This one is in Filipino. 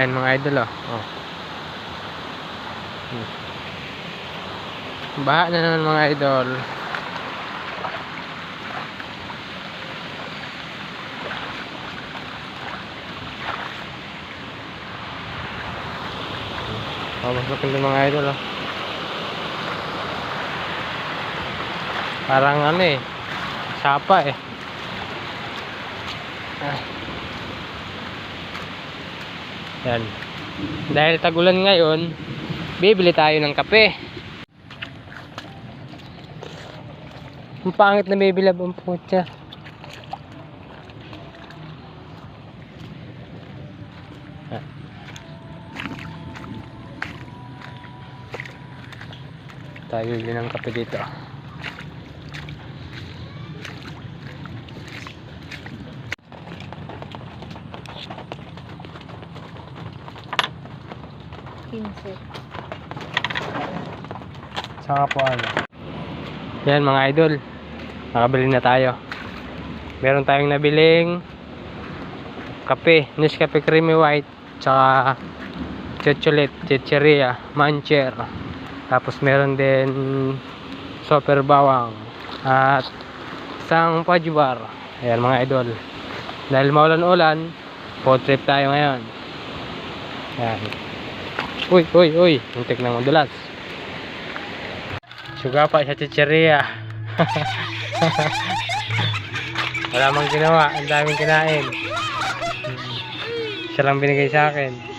Ayan mga idol oh. oh. Hmm. Baha na naman mga idol. Pamasok din mga idol oh. Parang ano eh. Sapa eh. Ah. Yan. Dahil tagulan ngayon, bibili tayo ng kape. Ang pangit na love ang putya. Tayo bibili ng kape dito. Pinse. Saka po ano. Yan mga idol. Nakabili na tayo. Meron tayong nabiling kape. Nescafe Creamy White. Tsaka chocolate, chicheria, mancher. Tapos meron din super bawang. At isang fudge bar. Ayan mga idol. Dahil maulan-ulan, food trip tayo ngayon. Ayan. Uy, uy, uy. Muntik ng madulas. Suga pa sa chicheria. Wala mang ginawa. Ang daming kinain. Siya lang binigay sa akin.